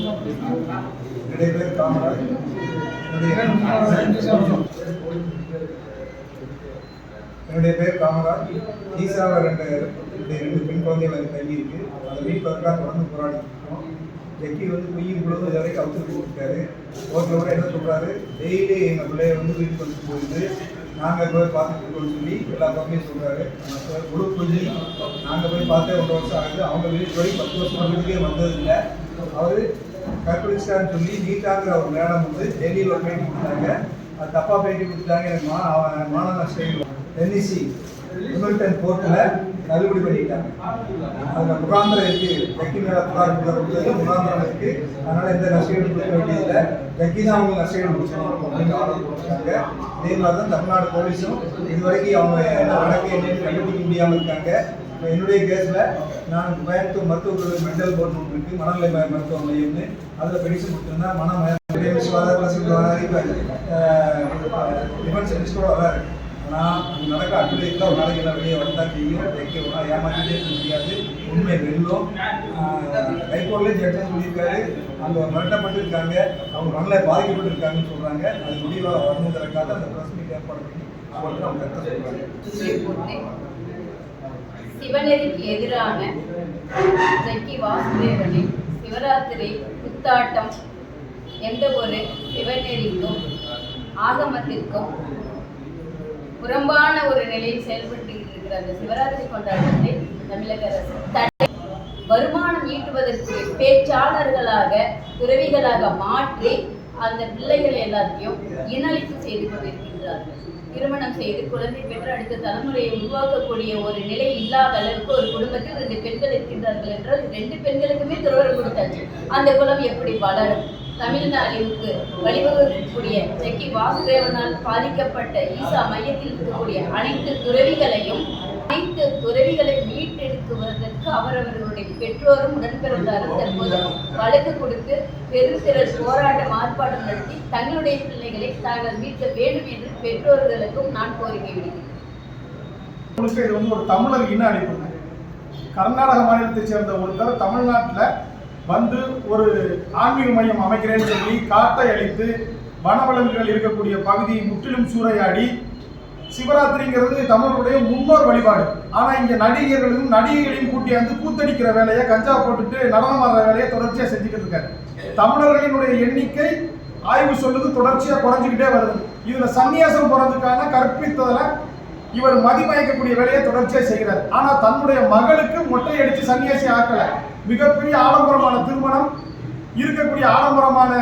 என்னுடைய பேர் காமராஜ். என்னுடைய பேர் காமராஜ் ஈசாவில் ரெண்டு என்னுடைய ரெண்டு பெண் குழந்தைகள் எனக்கு தங்கி இருக்கு அதை மீட்பதற்காக தொடர்ந்து போராடி இருக்கோம். ஜக்கி வந்து பொய்யும் பொழுது இது வரைக்கும் அவுத்து போட்டுருக்காரு ஓகே கூட என்ன சொல்கிறாரு டெய்லி எங்கள் பிள்ளைய வந்து வீட்டுக்கு வந்து போயிட்டு நாங்கள் போய் பார்த்துட்டு இருக்கோம்னு சொல்லி எல்லா பக்கமே சொல்கிறாரு குழு பூஜை நாங்கள் போய் பார்த்தே ஒன்றரை வருஷம் ஆகுது. அவங்க வீட்டு போய் பத்து வருஷம் வீட்டுக்கே வந்ததில்லை. அவர் கற்பழிச்சிட்டான்னு சொல்லி நீட்டாங்கிற ஒரு மேடம் வந்து டெல்லியில் ஒரு பேட்டி கொடுத்தாங்க. அது தப்பாக பேட்டி கொடுத்தாங்க எனக்கு மா அவன் மான டென்னிசி ஹிமில்டன் கோர்ட்டில் தள்ளுபடி பண்ணிட்டாங்க. அதில் முகாந்திரம் இருக்கு. ஜக்கி மேலே புகார் கொடுத்தது முகாந்திரம் இருக்கு. அதனால எந்த நஷ்டம் கொடுக்க வேண்டியதில்லை. ஜக்கி தான் அவங்க நஷ்டம் கொடுக்கணும் அப்படின்னு ஆர்டர் கொடுத்தாங்க. அதே மாதிரி தான் தமிழ்நாடு போலீஸும் இது வரைக்கும் அவங்க என்ன வழக்கு என்னன்னு கண்டுபிடிக்க முடியாமல் இருக்காங்க. என்னுடைய கேஸில் நான் கோயம்புத்தூர் மருத்துவக் மெண்டல் போர்ட் ஒன்று இருக்குது மனநிலை மருத்துவ மையம்னு அதில் மெடிசன் கொடுத்துருந்தா மன டிஃபென்ஸ் கூட வராரு ஆனால் அங்கே நடக்க அட்வர்டைஸில் ஒரு நாளைக்கு எல்லாம் வெளியே வந்தால் செய்யும் வைக்க ஒன்றா ஏமாற்றிட்டே இருக்க முடியாது உண்மை வெல்லும் ஹைகோர்ட்லேயும் ஜட்ஜஸ் சொல்லியிருக்காரு அங்கே மிரட்டப்பட்டிருக்காங்க அவங்க மனநிலை பாதிக்கப்பட்டிருக்காங்கன்னு சொல்கிறாங்க அது முடிவாக வரணுங்கிறக்காக அந்த ப்ரெஸ் மீட் ஏற்பாடு பண்ணி அவங்க கரெக்டாக சொல்கிறாங்க சிவநெறிக்கு எதிரான ஜக்கி வாசுதேவனின் சிவராத்திரி புத்தாட்டம் எந்த ஒரு சிவநெறிக்கும் ஆகமத்திற்கும் புறம்பான ஒரு நிலையில் செயல்பட்டு இருக்கிற அந்த சிவராத்திரி கொண்டாட்டத்தை தமிழக அரசு தடை வருமானம் ஈட்டுவதற்கு பேச்சாளர்களாக துறவிகளாக மாற்றி அந்த பிள்ளைகளை எல்லாத்தையும் இனழிப்பு செய்து கொண்டிருக்கின்றார்கள். திருமணம் செய்து குழந்தை பெற்று அடுத்த தலைமுறையை உருவாக்கக்கூடிய ஒரு நிலை இல்லாத அளவுக்கு ஒரு குடும்பத்தில் ரெண்டு பெண்கள் இருக்கின்றார்கள் என்றால் ரெண்டு பெண்களுக்குமே துறவரம் கொடுத்தாச்சு. அந்த குலம் எப்படி வளரும்? தமிழின அழிவுக்கு வழிவகுக்கக்கூடிய ஜக்கி வாசுதேவனால் பாதிக்கப்பட்ட ஈசா மையத்தில் இருக்கக்கூடிய அனைத்து துறவிகளையும் அனைத்து துறவிகளை மீட்டெடுக்குவதற்கு அவரவர்களுடைய பெற்றோரும் உடன்பிறந்தாரும் தற்போது வழக்கு கொடுத்து பெருந்திரள் போராட்டம் ஆர்ப்பாட்டம் நடத்தி தங்களுடைய பிள்ளைகளை தாங்கள் மீட்க வேண்டும் என்று பெற்றோர்களுக்கும் நான் கோரிக்கை விடுக்கிறேன். இது வந்து ஒரு தமிழர் இன அழிப்புங்க கர்நாடக மாநிலத்தைச் சேர்ந்த ஒருத்தர் தமிழ்நாட்டில் வந்து ஒரு ஆன்மீக மையம் அமைக்கிறேன்னு சொல்லி காட்டை அழித்து வனவிலங்குகள் இருக்கக்கூடிய பகுதியை முற்றிலும் சூறையாடி சிவராத்திரிங்கிறது தமிழருடைய முன்னோர் வழிபாடு. ஆனா இங்க நடிகர்களும் நடிகைகளையும் கூட்டியாந்து கூத்தடிக்கிற வேலையை கஞ்சா போட்டுட்டு நடனம் ஆடுற வேலையை தொடர்ச்சியா செஞ்சுக்கிட்டு இருக்காரு. தமிழர்களினுடைய எண்ணிக்கை ஆய்வு சொல்லுது தொடர்ச்சியா குறைஞ்சிக்கிட்டே வருது. இதுல சந்நியாசம் போறதுக்கான கற்பித்ததுல இவர் மதிமயக்கக்கூடிய வேலையை தொடர்ச்சியா செய்கிறார். ஆனா தன்னுடைய மகளுக்கு மொட்டை அடிச்சு சன்னியாசி ஆக்கல. மிகப்பெரிய ஆடம்பரமான திருமணம் இருக்கக்கூடிய ஆடம்பரமான